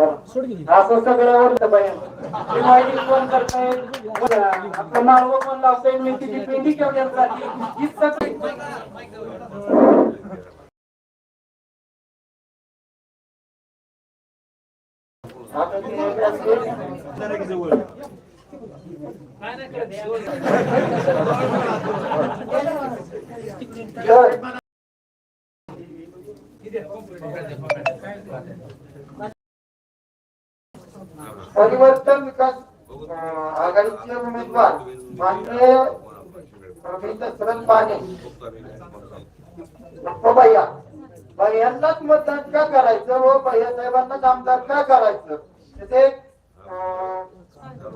असं सगळं आवडतं बाई ही माहिती कोण करतायत आपलं माळव कोण लावतंय मेथीची पेंडी केवढ्यासाठी ही सगळी. आता ते विकास आघाडीचे उमेदवार माननीय रवींद्र शरद पाने. भैया भैयांनाच मतदान का करायचं? हो, व भैया साहेबांनाच आमदार का करायचं? ते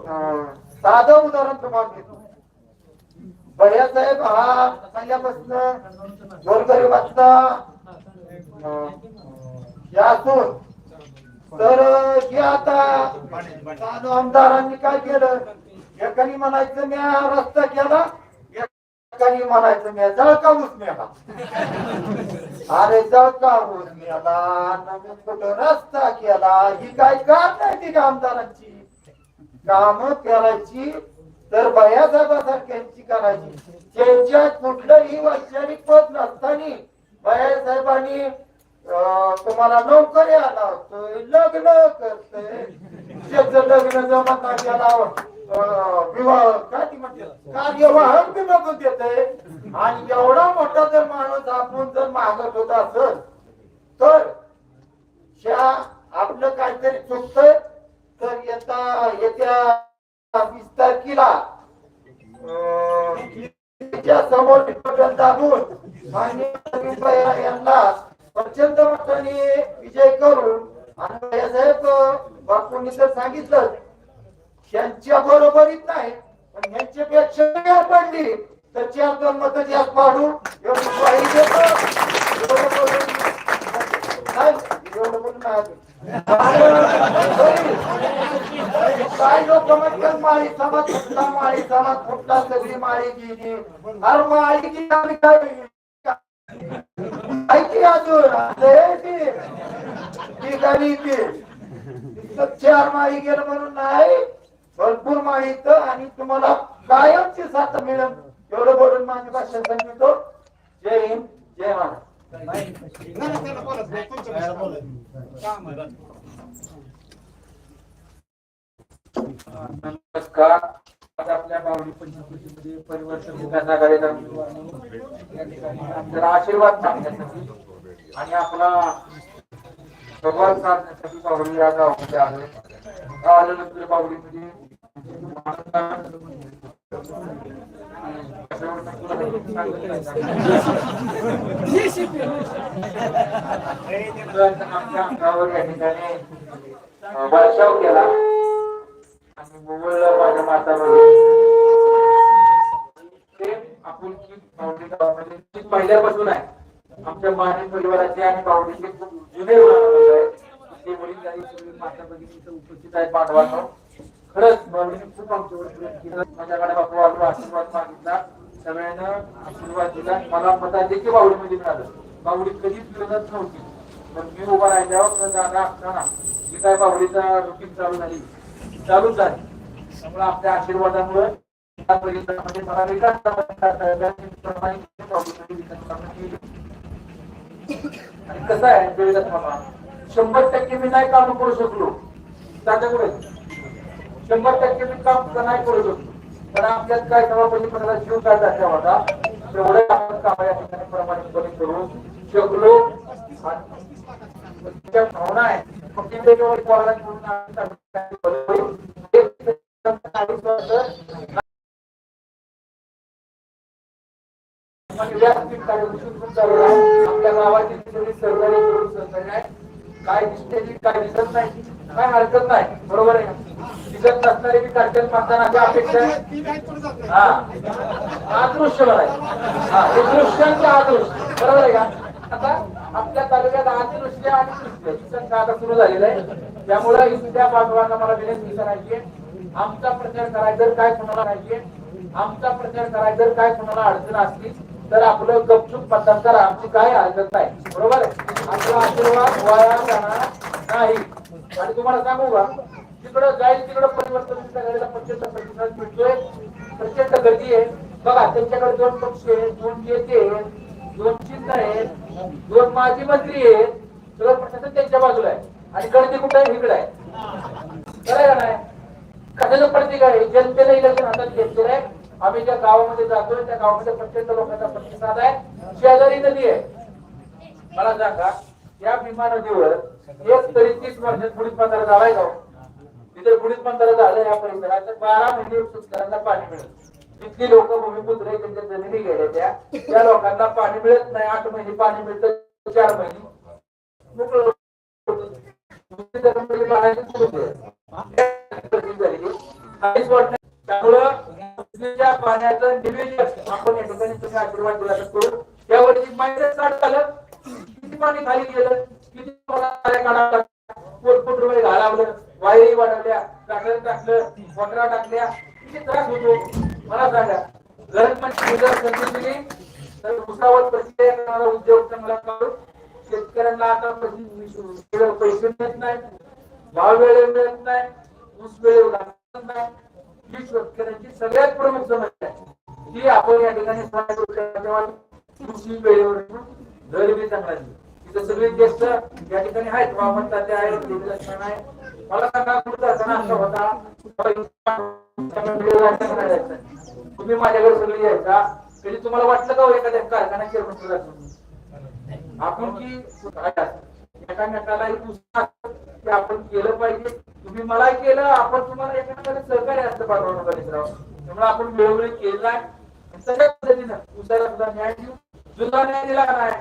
अं, साधं उदाहरण तुम्हाला देतो. भैया साहेब हा पहिल्यापासून गोरगरीबातला अं, असून तर हे आता आमदारांनी काय केलं? एकानी म्हणायचं मी रस्ता केला. एकानी म्हणायचं मी जळका ऊस मेला अरे जळका ऊस मेला नवीन कुठं रस्ता केला. ही काय काम नाही ती आमदारांची? काम करायची तर बयासाहेबासारख्यांची करायची. त्यांच्या कुठलंही वैचारिक पद नसताना बयासाहेबांनी तुम्हाला नोकरी आला होतोय लग्न करतोय. त्याचं लग्न जमत नाही त्याला विवाह काय ती म्हणते? कार्यवाहन बी बघून देतय. आणि एवढा मोठा जर माणूस आपण जर मागत होता असेल तर ह्या आपलं काहीतरी चुकतंय तर येता येत्या वीस तारखेला समोर दाबून आणि यांना प्रचंड मताने विजय करून आणि बायासाहेब बापूंनी तर सांगितलं यांच्या बरोबरीत नाही पण यांच्यापेक्षा काय पडली तर चार दोन मत जास्त पाडू काय लोक म्हणतात माळी समाज फुटला माळी समाज फुटला सगळी माळी गेली अरे माळी गेली आम्ही काय चार माळी गेलं म्हणून नाही भरपूर माळी इथं आणि तुम्हाला कायमची साथ मिळेल. एवढं बोलून माझी भाषा सांगितो जय हिंद जय महाराज. नमस्कार. आज आपल्या बावडी पंचकृषीमध्ये परिवर्तन विकास आघाडीचा आशीर्वाद सांगण्यासाठी आणि आपला संवाद साधण्यासाठी बावडी या गावामध्ये आलोय आल्यानंतर बावडीमध्ये आमच्या अंगावर या ठिकाणी वर्षाव केला आणि माझ्या मातामध्ये ते आपुलकी पहिल्यापासून आहे आमच्या माने परिवाराचे आणि बावडीचे खूप जुने ते वडील आणि सगळे माता भगिनी उपस्थित आहे पांडवांना खरंच बावडीने खूप आमच्यावर प्रेम केलं माझ्याकडे बापू आलो आशीर्वाद मागितला. सगळ्यांना आशीर्वाद दिला. मला मता देखील बावडीमध्ये मिळालं. बावडी कधीच मिळतच नव्हती. पण मी उभा राहिल्यावर तर दादा असताना जी काय बावडीचा रुटीन चालू झाली? चालू झाली. त्यामुळे आपल्या आशीर्वादामुळे या परिसरामध्ये मला विकास कामं करता येतात. त्याप्रमाणे बावडीमध्ये विकास कामं केली. आणि कसं आहे देवीदास मामा शंभर टक्के मी नाही काम करू शकलो. त्याच्यामुळे शंभर टक्के मी काम नाही करू शकलो. पण आपल्यात काय सभापती पदाला जीव काय दाखवा होता तेवढे आपण काम या ठिकाणी प्रमाणितपणे करू शकलो. भावना आहे मग ती वेगवेगळी कोणाला काय हरकत नाही. बरोबर आहे ना? दिसत नसणारे मी कार्यक्रम माणसांना अपेक्षा हा. अदृश्य बघायचं हा हे आदृश्य बरोबर आहे का? आता आपल्या तालुक्यात अदृश्य आणि दृश्य संख्या आता सुरू झालेलं आहे? त्यामुळे इथल्या बांधवांना मला विनंती करायची आहे. आमचा प्रचार करायचा जर काय कोणाला करायची आमचा प्रचार करायचा जर काय कोणाला अडचण असली तर आपलं गपचूप मतदान करा आमची काय हरकत नाही. बरोबर आहे? आपला आशीर्वाद वाया जाणार नाही. आणि तुम्हाला सांगू का तिकडं जाईल तिकडं परिवर्तन गाडीला प्रचंड प्रतिसाद मिळतोय. प्रचंड गर्दी आहे. बघा त्यांच्याकडे दोन पक्ष आहेत दोन नेते आहेत दोन चिन्ह आहेत दोन माजी मंत्री आहेत. सगळं प्रशासन त्यांच्या बाजूला आहे. आणि गर्दी कुठं आहे. इकडं आहे खरं का नाही? कशाचं प्रतीक आहे जनतेने इलेक्शन हातात घेतलेलं आहे. आम्ही ज्या गावामध्ये जातोय त्या गावामध्ये प्रचंड लोकांचा प्रतिसाद आहे. शेजारी नदी आहे. मला सांगा या भीमा नदीवर एक तरी तीस वर्षात बुडीत बंधारा झालाय का? तिथे बुडीत बंधारा झालं या परिसरात तर बारा महिने शेतकऱ्यांना पाणी मिळत. तिथली लोक भूमिपुत्र त्यांच्या जमिनी गेल्या त्या. त्या लोकांना पाणी मिळत नाही आठ महिने पाणी मिळतं चार महिने. त्यामुळं पाण्याचं निवेदन आपण या ठिकाणी तुम्ही आशीर्वाद दिला तर करू त्यावरती माहिती स्टार्ट झालं. किती पाणी खाली गेलं किती मला काढावं कोटकोट रुपये घालावलं वायरी वाढवल्या टाकलं टाकलं वखरा टाकल्या. किती त्रास होतो? मला सांगा. गरज म्हणजे संधी दिली तर उसावर प्रक्रिया करणारा उद्योग चांगला करून शेतकऱ्यांना आता पैसे पैसे मिळत नाही. भाव वेळेवर मिळत नाही. ऊस वेळेवर लागत नाही. ही शेतकऱ्यांची सगळ्यात प्रमुख समस्या आहे. ती आपण या ठिकाणी कृषी वेळेवर दर बी चांगला दिली ते सगळे ज्येष्ठ या ठिकाणी आहेत. वामन ते आहेत मला सांगा पुढचा सण असा होता? तुम्ही माझ्याकडे सगळे यायचा. कधी तुम्हाला वाटलं का हो एखाद्या कारखाना आपण की एकामेकाला एक की आपण केलं पाहिजे. तुम्ही मला केलं आपण तुम्हाला एकामेकाला सहकार्य असतं पाठवणं गणेशराव त्यामुळे आपण वेळोवेळी केलं आहे. सगळ्या पद्धतीनं उसाला सुद्धा न्याय देऊ. जुना न्याय दिला नाही?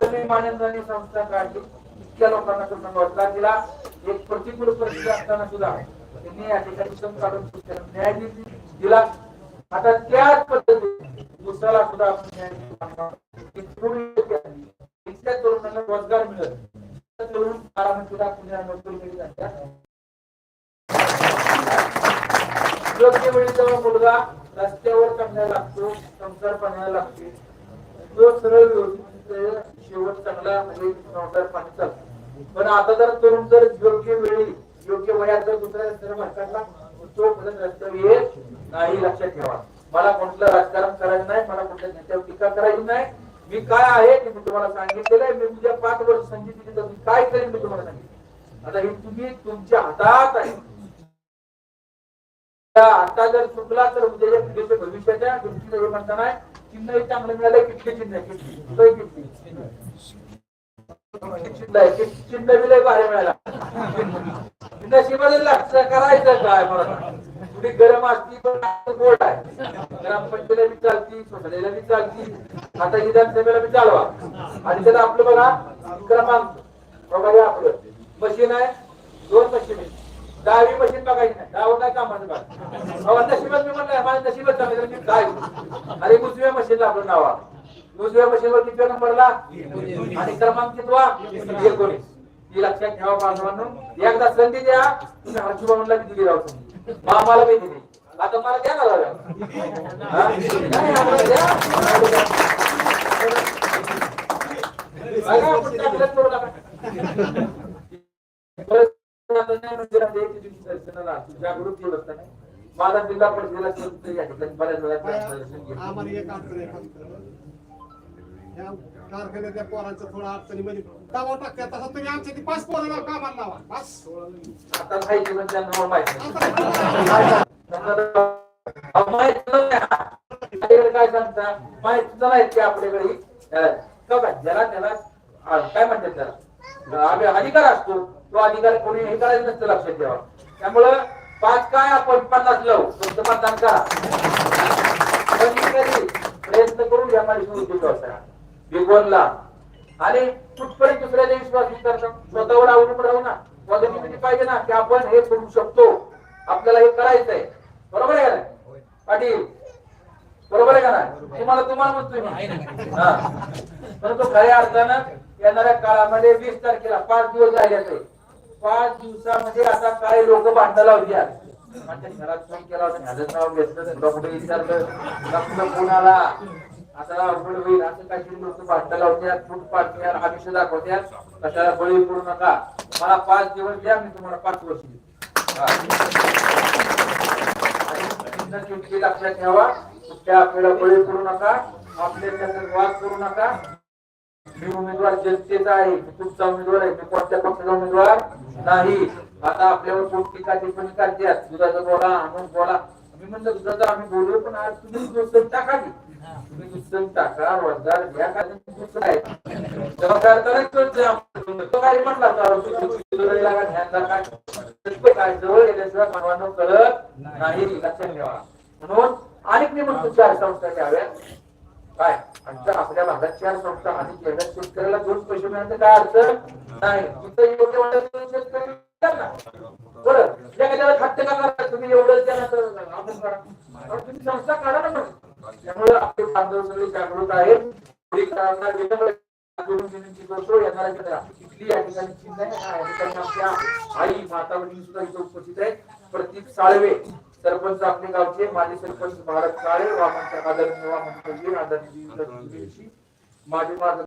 तुम्ही संस्था काढली. इतक्या लोकांना तो नवरला तिला एक प्रतिकूल परिस्थिती असताना सुद्धा त्यांनी या ठिकाणी श्रम काढून न्याय दिला. आता त्याच पद्धतीने दुसऱ्याला सुद्धा आपण न्याय देऊ. तरुणांना रोजगार मिळत तरुण कारण सुद्धा पुण्या नोकरी मिळत आहे. योग्य वेळी जेव्हा मुलगा रस्त्यावर चांगला लागतो संसार पाण्याला लागते तो सरळ व्यवस्थित शेवट चांगला म्हणजे संसार पाणी चालतो पण आता जर तरुण जर योग्य वेळी योग्य वयात जर दुसऱ्या सर्व भटकला तो पर्यंत रस्त्यावर येत नाही लक्षात ठेवा. मला कुठलं राजकारण करायचं नाही मला कुठल्या नेत्यावर टीका करायची नाही. मी काय आहे ते मी तुम्हाला सांगितलेलं आहे. मी तुझ्या पाच वर्ष संधी दिली तर मी काय करेन मी तुम्हाला सांगितलं. आता हे तुम्ही तुमच्या हातात आहे. आता जर चुकला तर उद्याच्या पिढीच्या भविष्याच्या गोष्टीला हे म्हणता नाही. चिन्ह चांगलं मिळालंय किती चिन्ह आहे किती किती चिन्ह. आहे चिन्ह बी लय भारी मिळाला. नशिबाला लक्ष करायचं काय मला थोडी गरम असती पण गोड आहे. ग्रामपंचायतीला बी चालती सोसायटीला बी चालती आता विधानसभेला बी चालवा. आणि त्याला आपलं बघा क्रमांक बघा आपलं. मशीन आहे दोन मशीन आहे दहावी मशीन बघायची नाही. दहावं काय कामाचं बघा अहो, नशिबात मी म्हणलं माझ्या नशिबात चांगलं मी काय अरे उजव्या मशीनला आपलं नाव उजव्या मशीनवर किती नंबरला आणि क्रमांक कितवा एकोणीस. ती लक्षात ठेवा बांधवांनो. एकदा संधी द्या तुम्ही हर्षुभावनला दिली राहू संधी. मामाला मी दिली. आता मला द्या ना द्या. बघा, आपण जागृती व्यवस्था नाही माझा जिल्हा परिषदेला या ठिकाणी बऱ्याच वेळा दर्शन घेतलं. आम्हाला एक अडचण आहे फक्त. या कारखान्यातल्या पोरांचं थोडं अडचणीमध्ये दबाव टाकतात तसा तुम्ही आमच्या ती पाच पोरांना कामाला लावा. बस. आता माहिती म्हणजे त्यांना माहिती नाही. नाही. काय सांगता? माहिती नाही की आपल्याकडे. ज्याला त्याला काय म्हणतात त्याला? आम्ही अधिकार असतो. तो अधिकार कोणी हे करायचं नसतं लक्षात ठेवा. त्यामुळं पाच काय आपण पन्नास लावू. तुमचं मतदान करा. प्रयत्न करून या माझी उद्योग बिगवनला आणि कुठपर्यंत दुसऱ्याचा विश्वास करतो? स्वतःवर अवलंबून राहू ना. पॉझिटिव्हिटी पाहिजे ना की आपण हे करू शकतो. आपल्याला हे करायचंय. बरोबर आहे का पाटील बरोबर आहे का नाही? तुम्हाला तुम्हाला म्हणतोय मी. हा. परंतु खऱ्या अर्थानं येणाऱ्या काळामध्ये वीस तारखेला पाच दिवस राहिले ते पाच दिवसामध्ये आता काय लोक भांडायला होती आज. घरात फोन केला होता माझं नाव घेतलं तुला कुठे विचारलं तुला कुठं आता अवघड होईल असं काही लोक भांडण लावतात फूट पाडतात आमिष दाखवतात कशाला बळी पडू नका. मला पाच दिवस द्या मी तुम्हाला पाच वर्ष देतो. लक्षात ठेवा. कुठल्या आपल्याला बळी पडू नका. आपल्या त्याच्यात वाद करू नका. मी उमेदवार जनतेचा आहे मी तुमचा उमेदवार आहे मी कोणत्या पक्षाचा उमेदवार नाही? आता आपल्यावर कोण टीका टिप्पणी करतात दुधाचा बोला अमुक बोला. मी म्हणलं दुधाचा आम्ही बोलू पण आज तुम्ही दुसरं टाका तुम्ही दुसरं टाका रोजगार घ्या का दुसरं आहे. जबाबदार तर तो काय म्हटला तर ध्यान दाखवा. काय जवळ गेल्याशिवाय मानवानं कळत नाही. लक्षात ठेवा. म्हणून अनेक मी चार संस्था घ्याव्या काय? आमच्या आपल्या भागात चार संस्था अधिक येण्यात शेतकऱ्याला दोन पैसे मिळाले? काय अडचण? नाही. तिथं योग्य वाटत शेतकरी विचार ना. बरं. एखाद्याला खाद्य का करा. तुम्ही एवढं द्या आपण करा. तुम्ही संस्था काढा ना त्यामुळे आपले बांधव सगळे जागृत आहेत. आई माता सुद्धा इथे उपस्थित आहेत. प्रतीक साळवे. सरपंच आपले गावचे माजी सरपंच भारत काळे वामन आदरणीय वामन माजी माझं